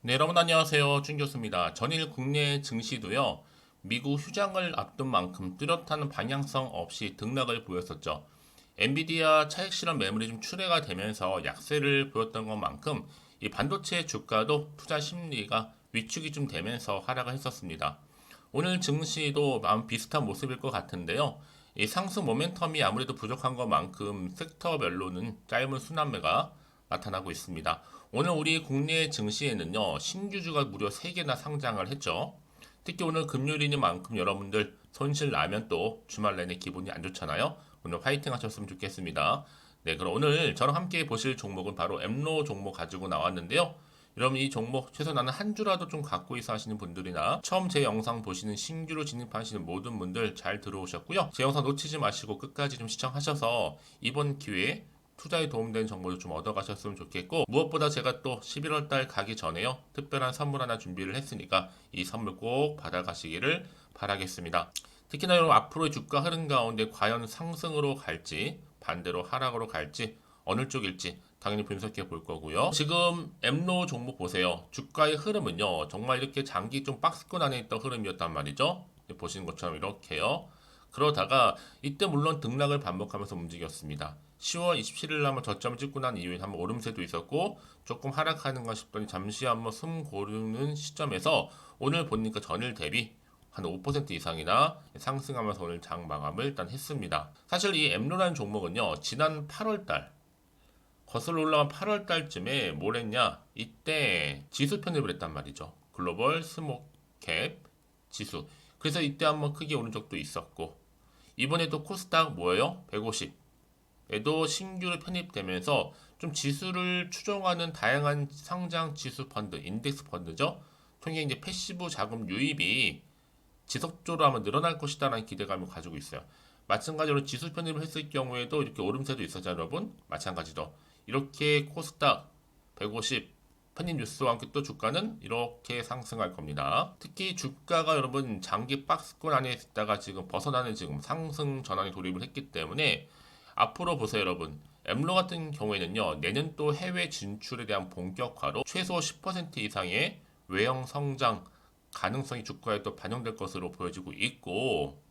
네, 여러분 안녕하세요. 준 교수입니다. 전일 국내 증시도요. 미국 휴장을 앞둔 만큼 뚜렷한 방향성 없이 등락을 보였었죠. 엔비디아 차익 실현 매물이 좀 출회가 되면서 약세를 보였던 것만큼 이 반도체 주가도 투자 심리가 위축이 좀 되면서 하락을 했었습니다. 오늘 증시도 마음 비슷한 모습일 것 같은데요. 이 상승 모멘텀이 아무래도 부족한 것만큼 섹터별로는 짧은 순환매가 나타나고 있습니다. 오늘 우리 국내 증시에는요, 신규주가 무려 3개나 상장을 했죠. 특히 오늘 금요일이니만큼 여러분들 손실 나면 또 주말 내내 기분이 안 좋잖아요. 오늘 화이팅 하셨으면 좋겠습니다. 네, 그럼 오늘 저랑 함께 보실 종목은 바로 엠로 종목 가지고 나왔는데요. 여러분 이 종목 최소 나는 한 주라도 좀 갖고 있어 하시는 분들이나 처음 제 영상 보시는 신규로 진입하시는 모든 분들 잘 들어오셨고요. 제 영상 놓치지 마시고 끝까지 좀 시청하셔서 이번 기회에 투자에 도움되는 정보를 좀 얻어가셨으면 좋겠고 무엇보다 제가 또 11월 달 가기 전에요 특별한 선물 하나 준비를 했으니까 이 선물 꼭 받아가시기를 바라겠습니다. 특히나 여러분 앞으로의 주가 흐름 가운데 과연 상승으로 갈지 반대로 하락으로 갈지 어느 쪽일지 당연히 분석해 볼 거고요. 지금 엠로 종목 보세요. 주가의 흐름은요. 정말 이렇게 장기 좀 박스권 안에 있던 흐름이었단 말이죠. 보시는 것처럼 이렇게요. 그러다가 이때 물론 등락을 반복하면서 움직였습니다. 10월 27일 한번 저점을 찍고 난 이후에 한번 오름세도 있었고 조금 하락하는가 싶더니 잠시 한번 숨 고르는 시점에서 오늘 보니까 전일 대비 한 5% 이상이나 상승하면서 오늘 장 마감을 일단 했습니다. 사실 이 엠로라는 종목은요, 지난 8월 달, 거슬러 올라간 8월 달쯤에 뭘 했냐, 이때 지수 편입을 했단 말이죠. 글로벌 스모캡 지수. 그래서 이때 한번 크게 오른 적도 있었고, 이번에도 코스닥 뭐예요? 150. 에도 신규로 편입되면서 좀 지수를 추종하는 다양한 상장 지수 펀드, 인덱스 펀드죠. 통해 이제 패시브 자금 유입이 지속적으로 아마 늘어날 것이다라는 기대감을 가지고 있어요. 마찬가지로 지수 편입을 했을 경우에도 이렇게 오름세도 있었죠, 여러분. 마찬가지로 이렇게 코스닥 150 편입 뉴스와 함께 또 주가는 이렇게 상승할 겁니다. 특히 주가가 여러분 장기 박스권 안에 있다가 지금 벗어나는 지금 상승 전환에 돌입을 했기 때문에 앞으로 보세요, 여러분. 엠로 같은 경우에는요, 내년 또 해외 진출에 대한 본격화로 최소 10% 이상의 외형 성장 가능성이 주가에 또 반영될 것으로 보여지고 있고,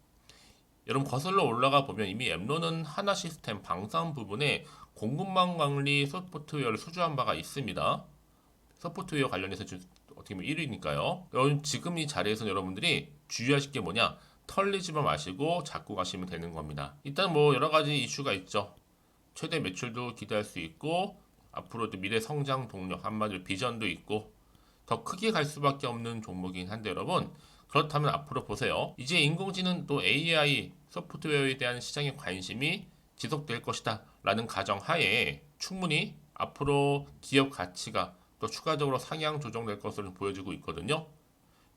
여러분 거슬러 올라가 보면 이미 엠로는 하나 시스템 방산 부분에 공급망 관리 소프트웨어를 수주한 바가 있습니다. 소프트웨어 관련해서 어떻게 보면 1위니까요. 여러분 지금 이 자리에서 여러분들이 주의하실 게 뭐냐? 털리지만 마시고 잡고 가시면 되는 겁니다. 일단 뭐 여러 가지 이슈가 있죠. 최대 매출도 기대할 수 있고 앞으로도 미래 성장 동력 한마디로 비전도 있고 더 크게 갈 수밖에 없는 종목이긴 한데 여러분 그렇다면 앞으로 보세요. 이제 인공지능 또 AI 소프트웨어에 대한 시장의 관심이 지속될 것이다 라는 가정 하에 충분히 앞으로 기업 가치가 또 추가적으로 상향 조정될 것으로 보여지고 있거든요.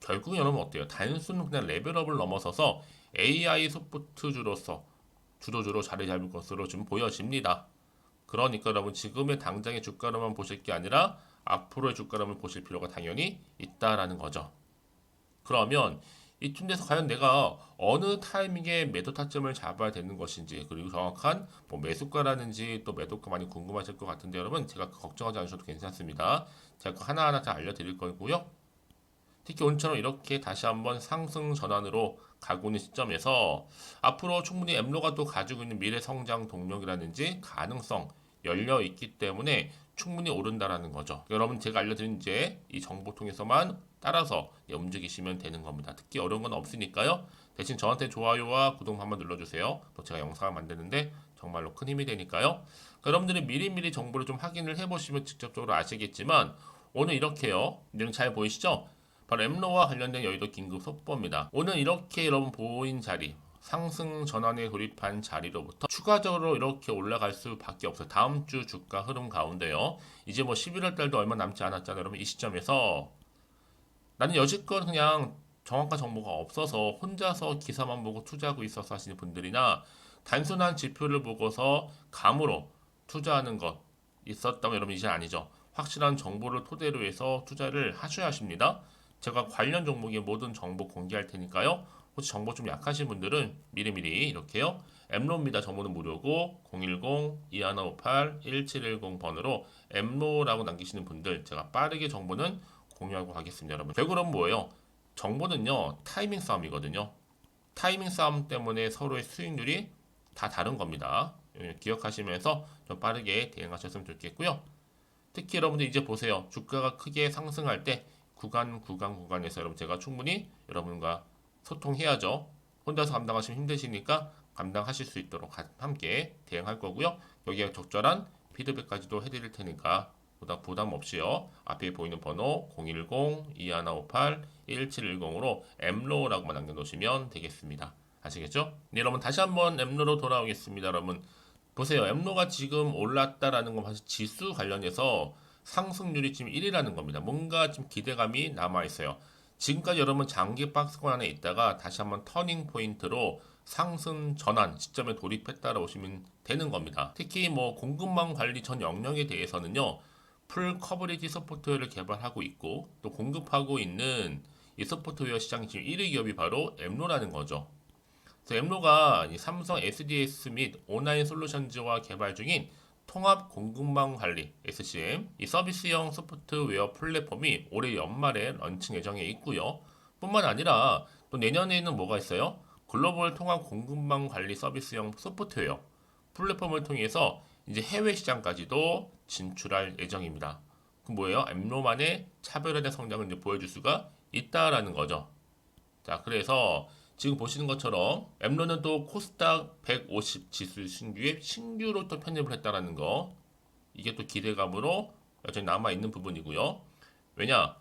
결국 여러분 어때요? 단순 그냥 레벨업을 넘어서서 AI 소프트주로서 주도주로 자리 잡을 것으로 좀 보여집니다. 그러니까 여러분 지금의 당장의 주가로만 보실 게 아니라 앞으로의 주가로만 보실 필요가 당연히 있다라는 거죠. 그러면 이쯤 돼서 과연 내가 어느 타이밍에 매도 타점을 잡아야 되는 것인지 그리고 정확한 뭐 매수가라는지 또 매도가 많이 궁금하실 것 같은데 여러분 제가 걱정하지 않으셔도 괜찮습니다. 제가 하나하나 다 알려드릴 거고요. 특히 오늘처럼 이렇게 다시 한번 상승 전환으로 가고 있는 시점에서 앞으로 충분히 엠로가 또 가지고 있는 미래 성장 동력이라든지 가능성 열려 있기 때문에 충분히 오른다라는 거죠. 여러분 제가 알려드린 이제 이 정보 통해서만 따라서 움직이시면 되는 겁니다. 특히 어려운 건 없으니까요. 대신 저한테 좋아요와 구독 한번 눌러주세요. 또 제가 영상을 만드는데 정말로 큰 힘이 되니까요. 여러분들이 미리미리 정보를 좀 확인을 해보시면 직접적으로 아시겠지만 오늘 이렇게요. 내용 잘 보이시죠? 바로 엠로와 관련된 여의도 긴급 속보입니다. 오늘 이렇게 여러분 보인 자리 상승 전환에 돌입한 자리로부터 추가적으로 이렇게 올라갈 수밖에 없어요. 다음 주 주가 흐름 가운데요. 이제 뭐 11월 달도 얼마 남지 않았잖아요. 여러분 이 시점에서 나는 여지껏 그냥 정확한 정보가 없어서 혼자서 기사만 보고 투자하고 있어서 하시는 분들이나 단순한 지표를 보고서 감으로 투자하는 것 있었다면 여러분 이제 아니죠. 확실한 정보를 토대로 해서 투자를 하셔야 하십니다. 제가 관련 종목의 모든 정보 공개할 테니까요. 혹시 정보 좀 약하신 분들은 미리미리 이렇게요. 엠로입니다. 정보는 무료고 010-2158-1710번으로 엠로라고 남기시는 분들 제가 빠르게 정보는 공유하고 가겠습니다, 여러분. 결국은 뭐예요? 정보는요 타이밍 싸움이거든요. 타이밍 싸움 때문에 서로의 수익률이 다 다른 겁니다. 예, 기억하시면서 좀 빠르게 대응하셨으면 좋겠고요. 특히 여러분들 이제 보세요. 주가가 크게 상승할 때 구간 구간 구간에서 여러분 제가 충분히 여러분과 소통해야죠. 혼자서 감당하시면 힘드시니까 감당하실 수 있도록 가- 함께 대응할 거고요. 여기에 적절한 피드백까지도 해드릴 테니까 보다 부담 없이요. 앞에 보이는 번호 010-2158-1710으로 엠로라고만 남겨놓으시면 되겠습니다. 아시겠죠? 네, 여러분 다시 한번 엠로로 돌아오겠습니다. 여러분 보세요. 엠로가 지금 올랐다라는 건 사실 지수 관련해서 상승률이 지금 1이라는 겁니다. 뭔가 좀 기대감이 남아 있어요. 지금까지 여러분 장기 박스권 안에 있다가 다시 한번 터닝 포인트로 상승 전환 시점에 돌입했다라고 보시면 되는 겁니다. 특히 뭐 공급망 관리 전 영역에 대해서는요. 풀 커버리지 소프트웨어를 개발하고 있고 또 공급하고 있는 이 소프트웨어 시장 지금 1위 기업이 바로 엠로라는 거죠. 그래서 엠로가 이 삼성 SDS 및 온라인 솔루션즈와 개발 중인 통합 공급망 관리 SCM 이 서비스형 소프트웨어 플랫폼이 올해 연말에 런칭 예정에 있고요. 뿐만 아니라 또 내년에는 뭐가 있어요? 글로벌 통합 공급망 관리 서비스형 소프트웨어 플랫폼을 통해서 이제 해외 시장까지도 진출할 예정입니다. 그 뭐예요? 엠로만의 차별화된 성장을 이제 보여줄 수가 있다라는 거죠. 자, 그래서 지금 보시는 것처럼 엠로는 또 코스닥 150 지수 신규에 신규로 또 편입을 했다라는 거. 이게 또 기대감으로 여전히 남아 있는 부분이고요. 왜냐?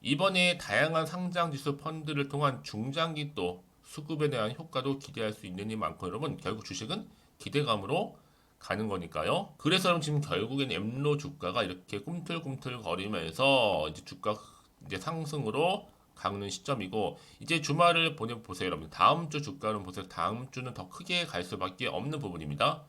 이번에 다양한 상장 지수 펀드를 통한 중장기 또 수급에 대한 효과도 기대할 수 있는 이만큼 여러분 결국 주식은 기대감으로 가는 거니까요. 그래서 지금 결국엔 엠로 주가가 이렇게 꿈틀꿈틀 거리면서 이제 주가 이제 상승으로 가는 시점이고 이제 주말을 보내 보세요, 여러분. 다음 주 주가는 보세요. 다음 주는 더 크게 갈 수밖에 없는 부분입니다.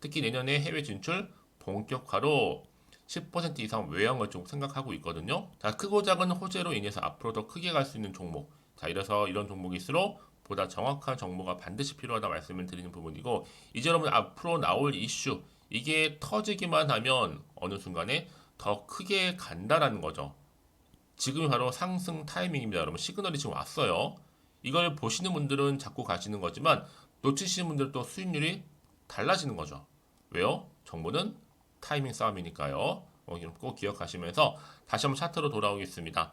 특히 내년에 해외 진출 본격화로 10% 이상 외형을 좀 생각하고 있거든요. 자, 크고 작은 호재로 인해서 앞으로 더 크게 갈 수 있는 종목. 자, 이래서 이런 종목일수록 보다 정확한 정보가 반드시 필요하다 말씀을 드리는 부분이고 이제 여러분 앞으로 나올 이슈 이게 터지기만 하면 어느 순간에 더 크게 간다라는 거죠. 지금이 바로 상승 타이밍입니다. 여러분 시그널이 지금 왔어요. 이걸 보시는 분들은 잡고 가시는 거지만 놓치시는 분들은 또 수익률이 달라지는 거죠. 왜요? 정보는 타이밍 싸움이니까요. 어, 꼭 기억하시면서 다시 한번 차트로 돌아오겠습니다.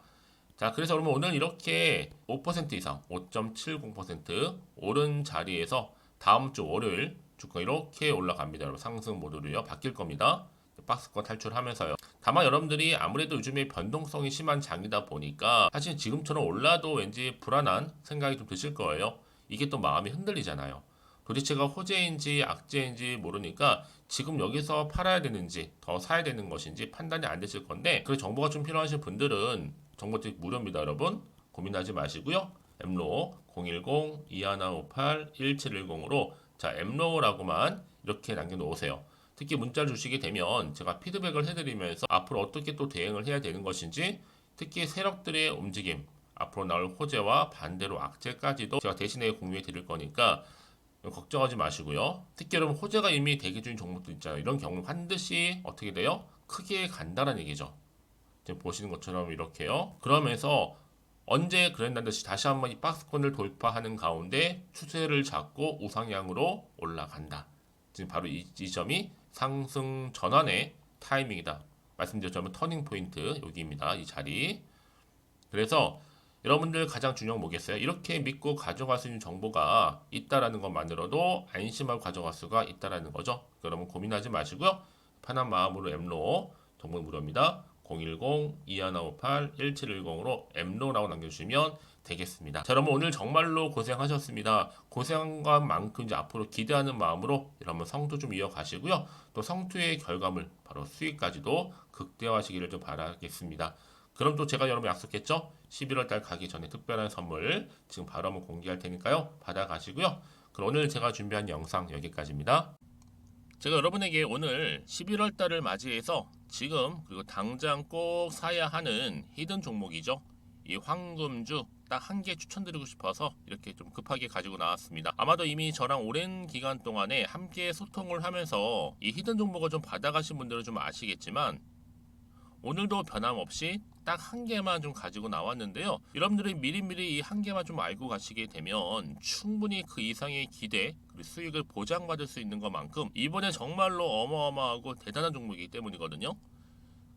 자, 그래서 그러면 오늘 이렇게 5% 이상, 5.70% 오른 자리에서 다음 주 월요일 주가 이렇게 올라갑니다. 여러분 상승 모드로요. 바뀔 겁니다. 박스권 탈출하면서요. 다만 여러분들이 아무래도 요즘에 변동성이 심한 장이다 보니까 사실 지금처럼 올라도 왠지 불안한 생각이 좀 드실 거예요. 이게 또 마음이 흔들리잖아요. 도대체가 호재인지 악재인지 모르니까 지금 여기서 팔아야 되는지 더 사야 되는 것인지 판단이 안 되실 건데 그 정보가 좀 필요하신 분들은 정보 책 무료입니다, 여러분. 고민하지 마시고요. 엠로 010-2158-1710으로 자 엠로라고만 이렇게 남겨놓으세요. 특히 문자를 주시게 되면 제가 피드백을 해드리면서 앞으로 어떻게 또 대응을 해야 되는 것인지 특히 세력들의 움직임 앞으로 나올 호재와 반대로 악재까지도 제가 대신에 공유해 드릴 거니까 걱정하지 마시고요. 특히 여러분 호재가 이미 대기 중인 종목도 있잖아요. 이런 경우는 반드시 어떻게 돼요? 크게 간다는 얘기죠. 지금 보시는 것처럼 이렇게요. 그러면서 언제 그랬다는 듯이 다시 한번 이 박스권을 돌파하는 가운데 추세를 잡고 우상향으로 올라간다. 지금 바로 이 지점이 상승 전환의 타이밍이다. 말씀드렸자면 터닝 포인트 여기입니다. 이 자리. 그래서 여러분들 가장 중요한 건 뭐겠어요? 이렇게 믿고 가져갈 수 있는 정보가 있다라는 것만으로도 안심하고 가져갈 수가 있다라는 거죠. 여러분 고민하지 마시고요. 편한 마음으로 엠로 정보 무료입니다. 010-2158-1710으로 엠로라고 남겨주시면 되겠습니다. 자, 여러분 오늘 정말로 고생하셨습니다. 고생한 것만큼 이제 앞으로 기대하는 마음으로 여러분 성투 좀 이어가시고요. 또 성투의 결과물 바로 수익까지도 극대화하시기를 좀 바라겠습니다. 그럼 또 제가 여러분 약속했죠? 11월 달 가기 전에 특별한 선물 지금 바로 한번 공개할 테니까요. 받아가시고요. 그럼 오늘 제가 준비한 영상 여기까지입니다. 제가 여러분에게 오늘 11월 달을 맞이해서 지금 그리고 당장 꼭 사야 하는 히든 종목이죠. 이 황금주 딱 한 개 추천드리고 싶어서 이렇게 좀 급하게 가지고 나왔습니다. 아마도 이미 저랑 오랜 기간 동안에 함께 소통을 하면서 이 히든 종목을 좀 받아가신 분들은 좀 아시겠지만 오늘도 변함없이 딱 한 개만 좀 가지고 나왔는데요. 여러분들이 미리미리 이 한 개만 좀 알고 가시게 되면 충분히 그 이상의 기대 그리고 수익을 보장받을 수 있는 것만큼 이번에 정말로 어마어마하고 대단한 종목이기 때문이거든요.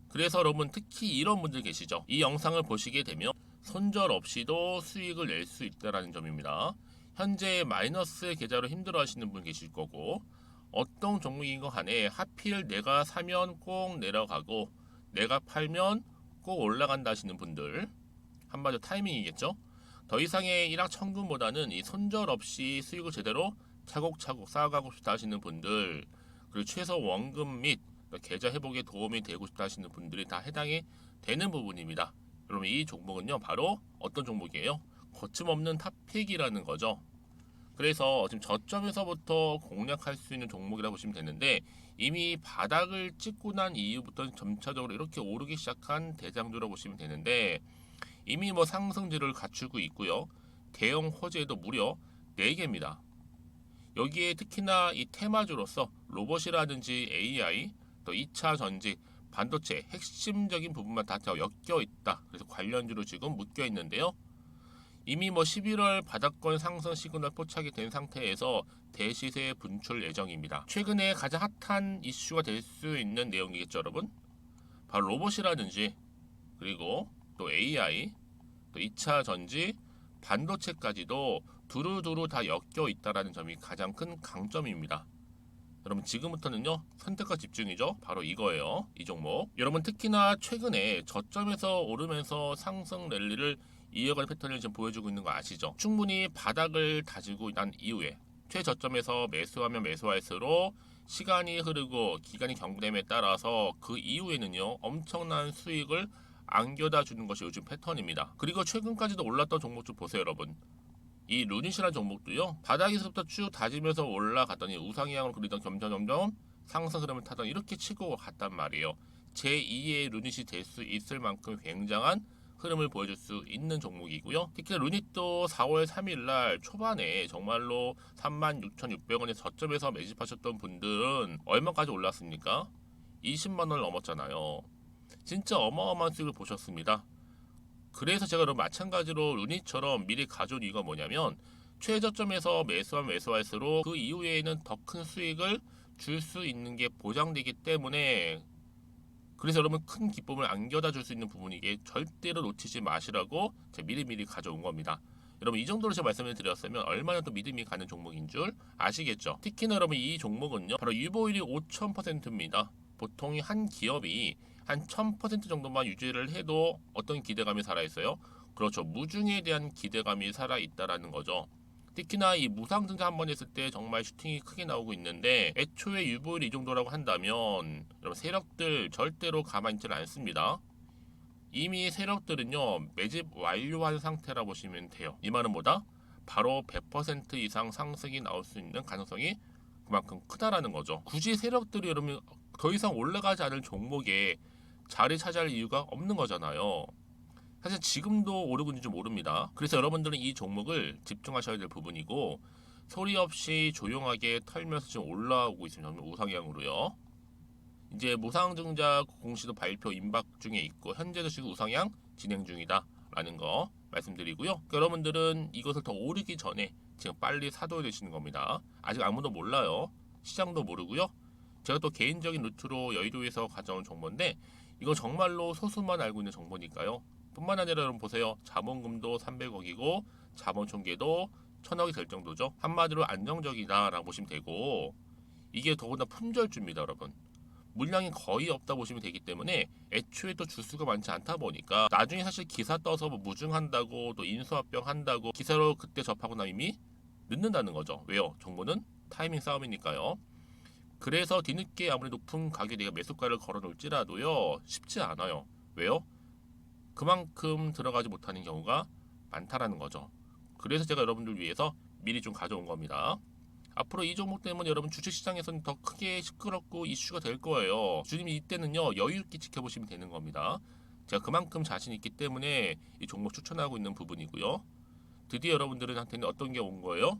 그래서 여러분 특히 이런 분들 계시죠. 이 영상을 보시게 되면 손절 없이도 수익을 낼 수 있다라는 점입니다. 현재 마이너스 계좌로 힘들어 하시는 분 계실 거고 어떤 종목인 거 간에 하필 내가 사면 꼭 내려가고 내가 팔면 꼭 올라간다 하시는 분들 한마디로 타이밍이겠죠. 더 이상의 일확천금보다는 이 손절 없이 수익을 제대로 차곡차곡 쌓아가고 싶다 하시는 분들 그리고 최소 원금 및 계좌 회복에 도움이 되고 싶다 하시는 분들이 다 해당이 되는 부분입니다. 여러분 이 종목은요 바로 어떤 종목이에요? 거침없는 탑픽이라는 거죠. 그래서 지금 저점에서부터 공략할 수 있는 종목이라고 보시면 되는데 이미 바닥을 찍고 난 이후부터 점차적으로 이렇게 오르기 시작한 대장주라고 보시면 되는데 이미 뭐 상승지를 갖추고 있고요. 대형 호재도 무려 4개입니다. 여기에 특히나 이 테마주로서 로봇이라든지 AI, 또 2차 전지, 반도체 핵심적인 부분만 다 엮여 있다. 그래서 관련주로 지금 묶여 있는데요. 이미 뭐 11월 바닥권 상승 시그널 포착이 된 상태에서 대시세 분출 예정입니다. 최근에 가장 핫한 이슈가 될 수 있는 내용이겠죠, 여러분? 바로 로봇이라든지 그리고 또 AI, 또 2차 전지, 반도체까지도 두루두루 다 엮여 있다라는 점이 가장 큰 강점입니다. 여러분 지금부터는요 선택과 집중이죠. 바로 이거예요. 이 종목. 여러분 특히나 최근에 저점에서 오르면서 상승 랠리를 이어갈 패턴을 지금 보여주고 있는 거 아시죠? 충분히 바닥을 다지고 난 이후에 최저점에서 매수하면 매수할수록 시간이 흐르고 기간이 경과됨에 따라서 그 이후에는요 엄청난 수익을 안겨다 주는 것이 요즘 패턴입니다. 그리고 최근까지도 올랐던 종목 좀 보세요 여러분 이 루닛이라는 종목도요 바닥에서부터 쭉 다지면서 올라갔더니 우상향으로 그리던 점점점점 상승 흐름을 타던 이렇게 치고 갔단 말이에요. 제2의 루닛이 될 수 있을 만큼 굉장한 흐름을 보여줄 수 있는 종목이고요. 특히 루닛도 4월 3일날 초반에 정말로 36,600원의 저점에서 매집하셨던 분들은 얼마까지 올랐습니까? 20만원을 넘었잖아요. 진짜 어마어마한 수익을 보셨습니다 그래서 제가 여러분 마찬가지로 루닛처럼 미리 가져온 이유가 뭐냐면 최저점에서 매수하면 매수할수록 그 이후에는 더 큰 수익을 줄 수 있는 게 보장되기 때문에 그래서 여러분 큰 기쁨을 안겨다 줄 수 있는 부분이게 절대로 놓치지 마시라고 제가 미리미리 가져온 겁니다. 여러분 이 정도로 제가 말씀을 드렸으면 얼마나 또 믿음이 가는 종목인 줄 아시겠죠? 특히나 여러분 이 종목은요 바로 유보율이 5,000%입니다. 보통 한 기업이 한 1000% 정도만 유지를 해도 어떤 기대감이 살아있어요? 그렇죠. 무중에 대한 기대감이 살아있다라는 거죠. 특히나 이 무상증자 한 번 했을 때 정말 슈팅이 크게 나오고 있는데 애초에 유보율이 이 정도라고 한다면 여러분 세력들 절대로 가만히 있지는 않습니다. 이미 세력들은요 매집 완료한 상태라 보시면 돼요. 이 말은 뭐다? 바로 100% 이상 상승이 나올 수 있는 가능성이 그만큼 크다라는 거죠. 굳이 세력들이 여러분 더 이상 올라가지 않을 종목에 자리 차지할 이유가 없는 거잖아요. 사실 지금도 오르고 있는지 모릅니다. 그래서 여러분들은 이 종목을 집중하셔야 될 부분이고 소리 없이 조용하게 털면서 지금 올라오고 있습니다. 우상향으로요. 이제 무상증자 공시도 발표 임박 중에 있고 현재도 지금 우상향 진행 중이다라는 거 말씀드리고요. 그러니까 여러분들은 이것을 더 오르기 전에 지금 빨리 사둬야 되시는 겁니다. 아직 아무도 몰라요. 시장도 모르고요. 제가 또 개인적인 루트로 여의도에서 가져온 정보인데 이거 정말로 소수만 알고 있는 정보니까요. 뿐만 아니라 여러분 보세요. 자본금도 300억이고 자본 총계도 1000억이 될 정도죠. 한마디로 안정적이다라고 보시면 되고 이게 더구나 품절주입니다, 여러분. 물량이 거의 없다 보시면 되기 때문에 애초에 또 주수가 많지 않다 보니까 나중에 사실 기사 떠서 뭐 무증한다고 또 인수합병 한다고 기사로 그때 접하고 나면 이미 늦는다는 거죠. 왜요? 정보는 타이밍 싸움이니까요. 그래서 뒤늦게 아무리 높은 가격에 내가 매수가를 걸어 놓을지라도요 쉽지 않아요. 왜요? 그만큼 들어가지 못하는 경우가 많다라는 거죠. 그래서 제가 여러분들 위해서 미리 좀 가져온 겁니다. 앞으로 이 종목 때문에 여러분 주식시장에서는 더 크게 시끄럽고 이슈가 될 거예요. 주님이 이때는요 여유 있게 지켜보시면 되는 겁니다. 제가 그만큼 자신 있기 때문에 이 종목 추천하고 있는 부분이고요. 드디어 여러분들한테는 어떤 게 온 거예요?